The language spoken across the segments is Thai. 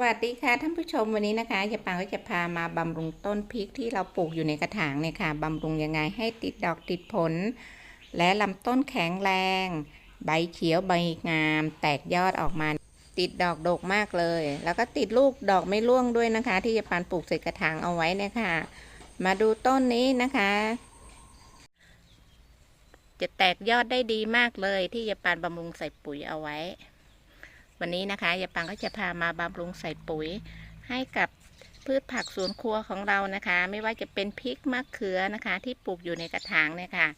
วัสดีค่ะท่านผู้ชมวันนี้นะคะยายปางก็จะพามาบำรุงต้นพริกที่เราปลูกอยู่ในกระถางเนี่ยค่ะบำรุงยังไงให้ติดดอกติดผล และลำต้นแข็งแรง ใบเขียวใบงาม แตกยอดออกมา ติดดอกดกมากเลย แล้วก็ติดลูกดอกไม่ร่วงด้วยนะคะ ที่ยายปานปลูกใส่กระถางเอาไว้เนี่ยค่ะ มาดูต้นนี้นะคะ จะแตกยอดได้ดีมากเลยที่ยายปานบำรุงใส่ปุ๋ยเอาไว้ วันนี้นะคะยายปังก็จะพามาบำรุงใส่ปุ๋ย ให้กับพืชผักสวนครัวของเรานะคะ ไม่ว่าจะเป็นพริกมะเขือนะคะ ที่ปลูกอยู่ในกระถางเนี่ยค่ะ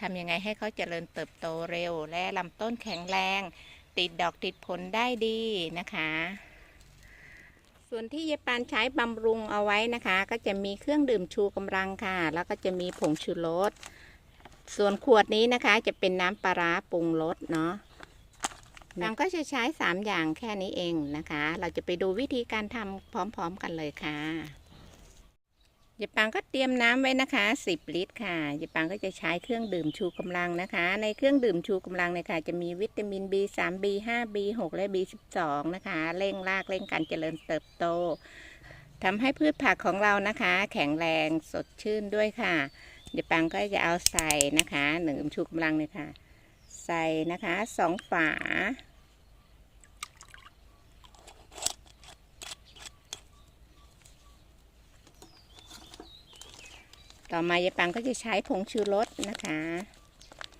ทำยังไงให้เขาเจริญเติบโตเร็ว และลำต้นแข็งแรง ติดดอกติดผลได้ดีนะคะ ส่วนที่ยายปานใช้บำรุงเอาไว้นะคะ ก็จะมีเครื่องดื่มชูกำลังค่ะ แล้วก็จะมีผงชูรสส่วนขวดนี้นะคะจะเป็นน้ำปลาร้าปรุงรสเนาะ ปังก็จะใช้ 3 อย่างแค่นี้เองนะคะ เราจะไปดูวิธีการทำพร้อมๆกันเลยค่ะยายปังก็เตรียมน้ำไว้นะคะ 10 ลิตรค่ะยายปังก็จะใช้เครื่องดื่มชูกำลังนะคะ ในเครื่องดื่มชูกำลังเนี่ยค่ะ จะมีวิตามิน B3 B5 B6 และ B12 นะคะ เร่งรากเร่งการเจริญเติบโตทำให้พืชผักของเรานะคะ แข็งแรงสดชื่นด้วยค่ะยายปังก็จะเอาใส่นะคะหนึ่งชูกำลังเลยค่ะ ใส่นะคะสองฝา ต่อมายายปังก็จะใช้ผงชูรสนะคะ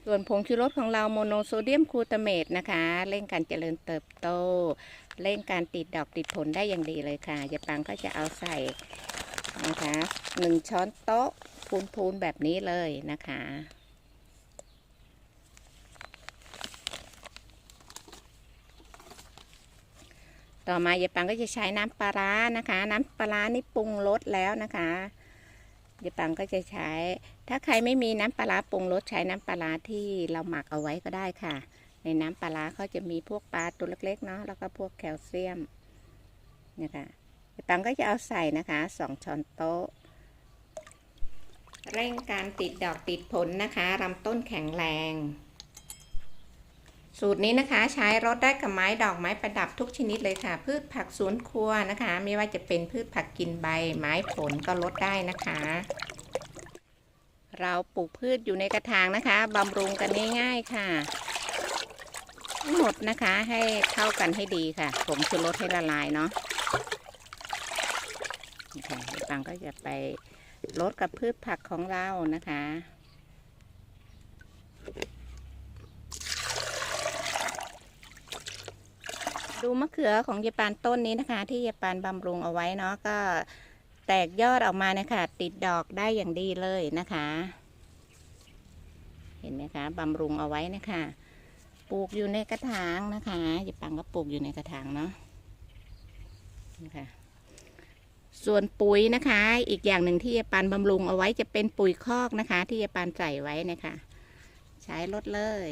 ส่วนผงชูรสของเราโมโนโซเดียมกลูตาเมตนะคะ เร่งการเจริญเติบโต เร่งการติดดอกติดผลได้อย่างดีเลยค่ะยายปังก็จะเอาใส่นะคะหนึ่งช้อนโต๊ะพูนๆแบบนี้เลยนะคะ ต่อมายายปังก็จะใช้น้ำปลาร้านะคะ น้ำปลาร้านี่ปรุงรสแล้วนะคะยายปังก็จะใช้ ถ้าใครไม่มีน้ำปลาร้าปรุงรสใช้น้ำปลาร้าที่เราหมักเอาไว้ก็ได้ค่ะ ในน้ำปลาร้าเขาจะมีพวกปลาตัวเล็กๆเนาะแล้วก็พวกแคลเซียมนี่ค่ะยายปังก็จะเอาใส่นะคะสองช้อนโต๊ะเร่งการติดดอกติดผลนะคะลำต้นแข็งแรง สูตรนี้นะคะใช้รดได้กับไม้ดอกไม้ประดับทุกชนิดเลยค่ะ พืชผักสวนครัวนะคะ ไม่ว่าจะเป็นพืชผักกินใบ ไม้ผลก็ลดได้นะคะ เราปลูกพืชอยู่ในกระถางนะคะบำรุงกันง่ายๆค่ะ หมดนะคะให้เข้ากันให้ดีค่ะผงชูรสให้ละลายเนาะนี่ค่ะปังก็จะไปลดกับพืชผักของเรานะคะ ดูมะเขือของยายปานต้นนี้นะคะ ที่ยายปานบำรุงเอาไว้เนาะก็แตกยอดออกมานะคะติดดอกได้อย่างดีเลยนะคะ เห็นไหมคะบำรุงเอาไว้นะคะปลูกอยู่ในกระถางนะคะยายปานก็ปลูกอยู่ในกระถางเนาะนะคะส่วนปุ๋ยนะคะ อีกอย่างหนึ่งที่ยายปานบำรุงเอาไว้จะเป็นปุ๋ยคอกนะคะ ที่ยายปานใส่ไว้นะคะ ใช้ลดเลย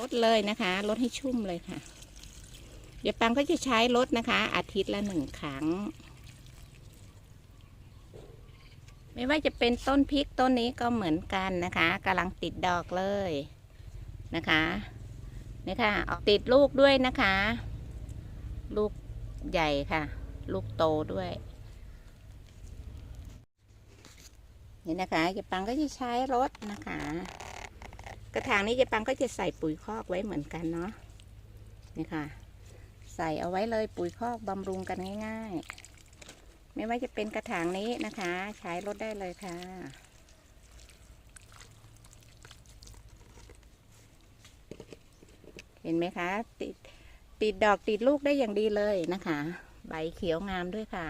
ลดเลยนะคะลดให้ชุ่มเลยค่ะ เดี๋ยวปังก็จะใช้ลดนะคะ อาทิตย์ละหนึ่งครั้ง ไม่ว่าจะเป็นต้นพริกต้นนี้ก็เหมือนกันนะคะกำลังติดดอกเลยนะคะนี่ค่ะออกติดลูกด้วยนะคะ ลูกใหญ่ค่ะ ลูกโตด้วยนี่นะคะเดี๋ยวปังก็จะใช้รถนะคะ กระถางนี้เจ๊ปังก็จะใส่ปุ๋ยคอกไว้เหมือนกันเนาะนี่ค่ะ ใส่เอาไว้เลยปุ๋ยคอกบำรุงกันง่าย ๆ ไม่ว่าจะเป็นกระถางนี้นะคะ ใช้รถได้เลยค่ะเห็นไหมคะติดติดดอกติดลูกได้อย่างดีเลยนะคะ ใบเขียวงามด้วยค่ะ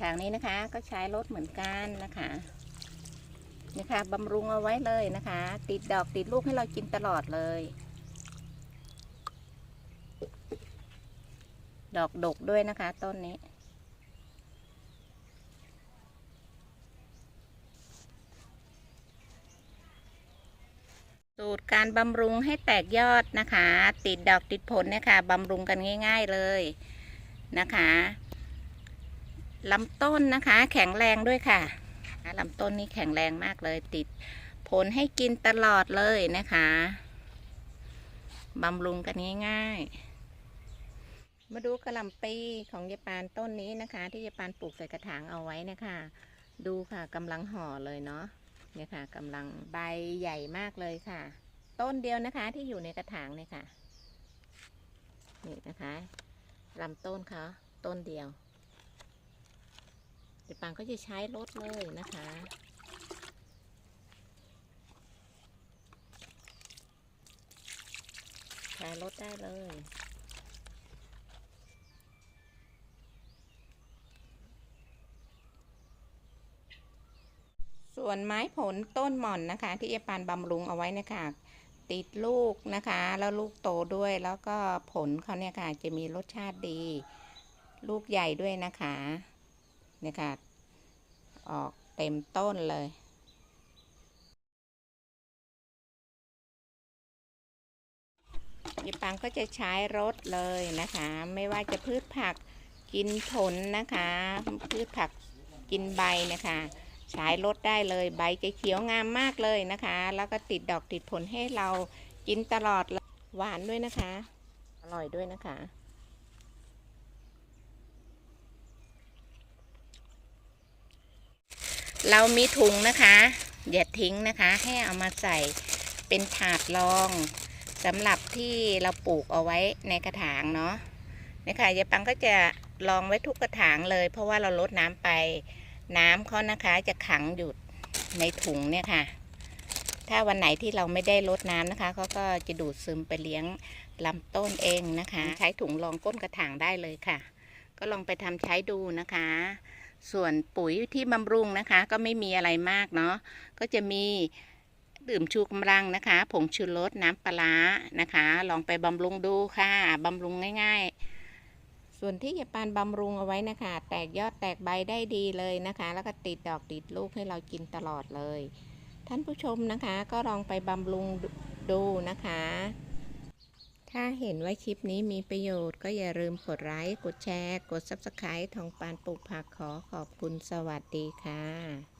ทางนี้นะคะก็ใช้รถเหมือนกันนะคะ นี่ค่ะบำรุงเอาไว้เลยนะคะ ติดดอกติดลูกให้เรากินตลอดเลย ดอกดกด้วยนะคะ ต้นนี้ สูตรการบำรุงให้แตกยอดนะคะ ติดดอกติดผลเนี่ยค่ะบำรุงกันง่าย ๆเลยนะคะลำต้นนะคะ แข็งแรงด้วยค่ะ ลำต้นนี้แข็งแรงมากเลย ติดผลให้กินตลอดเลยนะคะบำรุงกันง่ายๆ มาดูกระหล่ำปีของยายปานต้นนี้นะคะ ที่ยายปานปลูกใส่กระถางเอาไว้นะคะ ดูค่ะกำลังห่อเลยเนาะเนี่ยค่ะกำลังใบใหญ่มากเลยค่ะ ต้นเดียวนะคะที่อยู่ในกระถางเนี่ยค่ะนี่นะคะลำต้นเขาต้นเดียว ยายปานก็จะใช้รถเลยนะคะ ใช้รถได้เลยส่วนไม้ผลต้นหม่อนนะคะ ที่ยายปานบำรุงเอาไว้นะคะติดลูกนะคะ แล้วลูกโตด้วยแล้วก็ผลเขาเนี่ยค่ะจะมีรสชาติดี ลูกใหญ่ด้วยนะคะ นี่ยค่ะ ออกเต็มต้นเลยยายปังก็จะใช้รถเลยนะคะ ไม่ว่าจะพืชผักกินผลนะคะ พืชผักกินใบนะคะใช้รถได้เลยใบจะเขียวงามมากเลยนะคะ แล้วก็ติดดอกติดผลให้เรากินตลอดลหวานด้วยนะคะ อร่อยด้วยนะคะ เรามีถุงนะคะ อย่าทิ้งนะคะ ให้เอามาใส่เป็นถาดรองสำหรับที่เราปลูกเอาไว้ในกระถางเนาะนะคะยายปังก็จะลองไว้ทุกกระถางเลย เพราะว่าเราลดน้ำไปน้ำเขานะคะจะขังอยู่ในถุงเนี่ยค่ะ ถ้าวันไหนที่เราไม่ได้ลดน้ำนะคะเขาก็จะดูดซึมไปเลี้ยงลำต้นเองนะคะ ใช้ถุงรองก้นกระถางได้เลยค่ะ ก็ลองไปทำใช้ดูนะคะ ส่วนปุ๋ยที่บำรุงนะคะ ก็ไม่มีอะไรมากเนาะก็จะมีดื่มชูกำลังนะคะ ผงชูรสน้ำปลานะคะ ลองไปบำรุงดูค่ะบำรุงง่ายๆ ส่วนที่ยายปานบำรุงเอาไว้นะคะ แตกยอดแตกใบได้ดีเลยนะคะ แล้วก็ติดดอกติดลูกให้เรากินตลอดเลย ท่านผู้ชมนะคะ ก็ลองไปบำรุงดูนะคะ ถ้าเห็นว่าคลิปนี้มีประโยชน์ก็อย่าลืมกดไลค์ กดแชร์ กด Subscribe ทองปานปลูกผักขอขอบคุณสวัสดีค่ะ